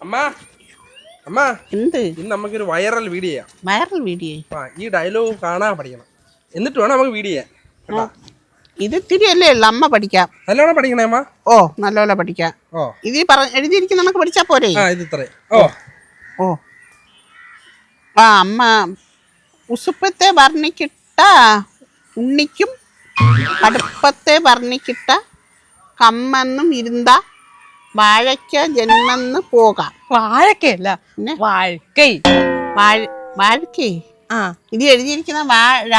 അമ്മ അമ്മ എന്ത്? ഇന്ന് നമുക്കൊരു വൈറൽ വീഡിയോ ചെയ്യാം. വൈറൽ വീഡിയോ ആ ഈ ഡയലോഗ് കാണാൻ പഠിക്കണം. എന്നിട്ട് വേണം നമുക്ക് വീഡിയോ ചെയ്യാൻ കേട്ടാ? ഇത് ഇത്തിരി അല്ലേ ഉള്ളു അമ്മ പഠിക്കാം. നല്ലോണം പഠിക്കണേ അമ്മ? ഓ നല്ലോണം പഠിക്കാം. ഓ. ഇത് ഈ എഴുതിയിരിക്കുന്ന നമുക്ക് പഠിച്ചാ പോരെ? ആ ഇത് ഇത്രേ. ഓ. ഓ. ആ അമ്മ ഉസുപ്പത്തെ വർണിക്കിട്ട ഉണ്ണിക്കും കടുപ്പത്തെ വർണിക്കിട്ട കമ്മെന്നും ഇരുന്ന വാഴയ്ക്ക ജന്മെന്ന് പോകാം. വാഴക്കയല്ല പിന്നെ? വാഴക്കൈ. വാഴ വാഴക്കേ? ആ. ഇത് എഴുതിയിരിക്കുന്ന വാഴ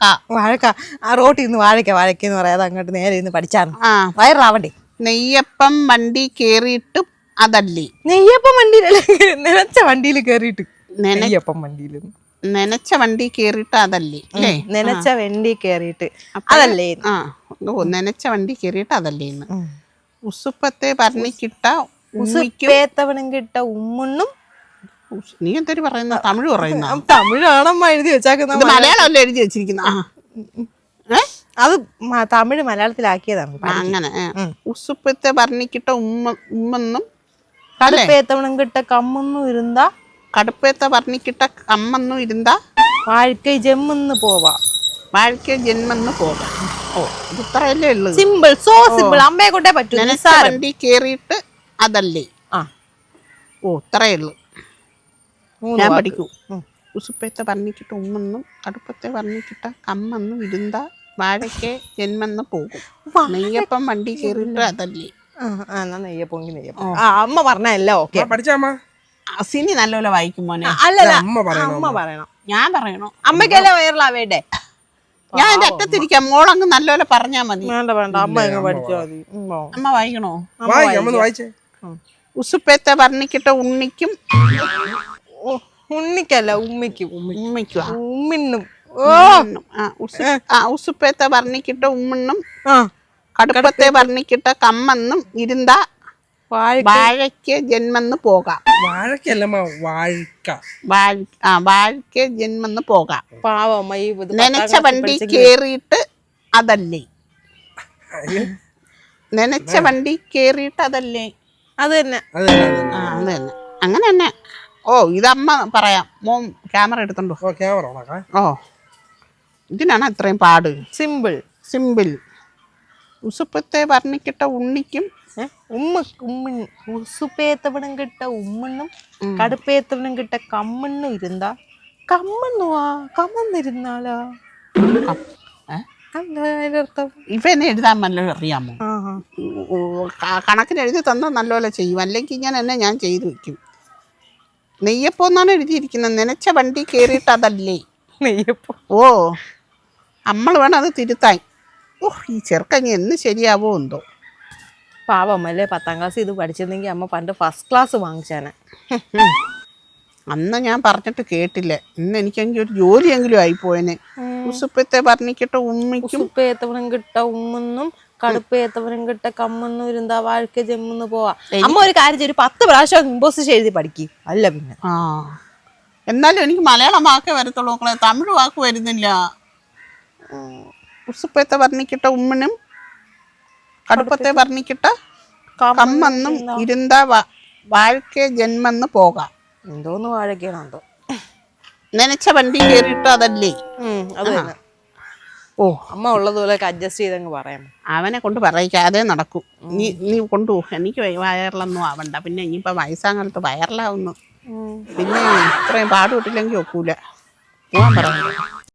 ക. വാഴക്ക. ആ റോട്ടിൽ നിന്ന് വാഴക്ക വാഴക്ക എന്ന് പറയാതെ അങ്ങോട്ട് നേരെ ഇന്ന് പഠിച്ചാണ്. ആ. വയറാവണ്ടേ? നെയ്യപ്പം വണ്ടി കേറിയിട്ട് അതല്ലേ? നെയ്യപ്പം വണ്ടിയിലല്ലേ നനച്ച വണ്ടിയിൽ കയറിയിട്ട് നന- നെയ്യപ്പം വണ്ടിയിൽ. നനച്ച വണ്ടി കേറിയിട്ട് അതല്ലേ? അല്ലേ? നനച്ച വണ്ടി കയറിയിട്ട് അതല്ലേ ആ. ഓ നനച്ച വണ്ടി കേറിയിട്ട് അതല്ലേ ഇന്ന് ഉസുപ്പത്തെ പറഞ്ഞിട്ട ഉസുപ്പേത്തവണം കിട്ട ഉമ്മുണ്ണും നീ എന്തൊരു പറയുന്ന? തമിഴ് പറയുന്ന? തമിഴാണമ്മ എഴുതി വെച്ചാക്കുന്ന മലയാളമല്ല എഴുതി വെച്ചിരിക്കുന്ന? അത് തമിഴ് മലയാളത്തിലാക്കിയതാണ് അങ്ങനെ ഉസുപ്പത്തെ പറഞ്ഞിട്ട ഉമ്മ ഉമ്മെന്നും കടുപ്പേത്തവണം കിട്ട കമ്മന്നും ഇരുന്ന കടുപ്പേത്ത പറഞ്ഞിട്ട കമ്മെന്നും ഇരുന്ന വാഴക്കൈ ജമ്മെന്ന് പോവാ. വാഴക്കൈ ജന്മെന്ന് ഇത് ഇത്രയല്ലേ ഉള്ളു. സിമ്പിൾ സോ സിമ്പിൾ അമ്മയെ കൊണ്ടേ പറ്റൂ നിസ്സാരം. വണ്ടി കേറിയിട്ട് അതല്ലേ? ആ. ഓ ഇത്രയേ ഉള്ളൂ. ഞാൻ. പഠിക്കൂ. ഉസുപ്പത്തെ പറഞ്ഞിട്ട് ഉമ്മെന്നും അടുപ്പത്തെ പറഞ്ഞിട്ട് കമ്മെന്നും ഇരുന്ന വാഴയ്ക്ക് ജന്മെന്ന് പോകും. നെയ്യപ്പം വണ്ടി കയറിയിട്ട് അതല്ലേ? നെയ്യപ്പൊങ്കി നെയ്യപ്പം. ആ അമ്മ പറഞ്ഞല്ല ഓക്കെ. അമ്മ പഠിച്ചാ അമ്മ? അസിനി നല്ലപോലെ വായിക്കും മോനെ. അല്ലല്ല. അമ്മ പറയണോ ഞാൻ പറയണോ? അമ്മയ്ക്കല്ലേ വയറിലാവേണ്ടേ ഞാൻ എന്റെ അറ്റത്തിരിക്കാം. മോളങ്ങ് നല്ലപോലെ പറഞ്ഞാ മതി. വേണ്ട വേണ്ട. അമ്മ അങ്ങ് പഠിച്ചാ മതി. അമ്മ വായിക്കണോ? ഉസുപ്പേത്ത വായിച്ചേ. ഉസുപ്പത്തെ വർണിക്കിട്ട ഉണ്ണിക്കും. ഓ, ഉണ്ണിക്കല്ല ഉമ്മിക്കും. ഉമ്മിക്കും ഉമ്മിണ്ണും ആ ഉസുപ്പത്തെ വർണിക്കിട്ട ഉമ്മിണ്ണും ആ. കടുപ്പത്തെ വർണിക്കിട്ട കമ്മെന്നും ഇരുന്ന വാഴ വാഴയ്ക്ക് ജന്മന്ന് പോകാം. വാഴക്കല്ല അമ്മ വാഴക്ക. വാഴ ആ വാഴയ്ക്ക് ജന്മെന്ന് പോകാം. പാവം ഈ ഇത് നനച്ച വണ്ടി കേറിയിട്ട് അതല്ലേ? നനച്ച വണ്ടി കേറിയിട്ട് അതല്ലേ? അത് തന്നെ. അത് തന്നെ അത് തന്നെ. ആ അത് തന്നെ. അങ്ങനെ തന്നെ. ഓ ഇതമ്മ പറയാം. മോൻ ക്യാമറ എടുത്തുണ്ടോ ഓ ക്യാമറ ഓണാക്കാം ഓ. ഇതിനാണ് ഇത്രയും പാട്. സിമ്പിൾ. സിമ്പിൾ. ഉസുപ്പത്തെ വർണിക്കിട്ട ഉണ്ണിക്കും ഉമ്മ ഉമ്മിൺ ഉസുപ്പേത്തവണം കിട്ട ഉമ്മണ്ണും കടുപ്പേത്തവണം കിട്ട കമ്മണ്ണും ഇരുന്നാ? കമ്മണ്ണുവാ കമ്മന്നിരുന്നാളാ ഇവനെ എഴുതാൻ നല്ല അറിയാമോ. കണക്കിന് എഴുതി തന്നാൽ നല്ലപോലെ ചെയ്യും. അല്ലെങ്കിൽ ഞാൻ എന്നെ ഞാൻ ചെയ്തു വെക്കും. നെയ്യപ്പം എന്നാണ് എഴുതിയിരിക്കുന്നത്. നനച്ച വണ്ടി കയറിയിട്ട് അതല്ലേ? നെയ്യപ്പം. ഓ നമ്മൾ വേണം അത് തിരുത്താൻ. ഓ ഈ ചെറുക്കഞ്ഞി എന്ന് ശരിയാവോ എന്തോ. പാവം അല്ലേ പത്താം ക്ലാസ് ഇത് പഠിച്ചിരുന്നെങ്കിൽ അമ്മ പണ്ട് ഫസ്റ്റ് ക്ലാസ് വാങ്ങിച്ചാനെ. അന്ന് ഞാൻ പറഞ്ഞിട്ട് കേട്ടില്ല. ഇന്ന് എനിക്കെങ്കിൽ ഒരു ജോലിയെങ്കിലും ആയിപ്പോയനെ. ഉസുപ്പത്തെ വർണിക്കിട്ട് ഉമ്മിക്കും ഉപ്പേത്തവനും കിട്ട ഉമ്മെന്നും കടുപ്പേത്തവനും കിട്ട കമ്മെന്നും ഇരുന്താ വാഴക്ക ജമ്മെന്ന് പോവാ. അമ്മ ഒരു കാര്യം ചെയ്യും ഒരു പത്ത് പ്രാവശ്യം ഇമ്പോസിഷൻ എഴുതി പഠിക്കും. അല്ല പിന്നെ. ആ. എന്നാലും എനിക്ക് മലയാളം വാക്കേ വരത്തുള്ളൂ മക്കളെ. തമിഴ് വാക്ക് വരുന്നില്ല. ഉസുപ്പത്തെ വർണിക്കിട്ട ഉമ്മനും കടുപ്പത്തെ വർണിക്കിട്ട കമ്മെന്നും ഇരുന്ന വാഴക്കെ ജന്മെന്ന് പോകാം. എന്തോന്ന് വാഴക്കാണോ നനച്ച വണ്ടി കയറിയിട്ട് അതല്ലേ? അത് ഓ അമ്മ ഉള്ളതുപോലെ അഡ്ജസ്റ്റ് ചെയ്തങ്ങ് പറയാം. അവനെ കൊണ്ട് പറയിക്കാതെ നടക്കും. നീ നീ കൊണ്ടു എനിക്ക് വയറിലൊന്നും ആവണ്ട. പിന്നെ ഇനിയിപ്പോൾ വയസ്സാകാലത്ത് വയറിലാവുന്നു. പിന്നെ ഇത്രയും പാടുപെട്ടില്ലെങ്കിൽ ഒക്കൂല. പോവാൻ പറയാം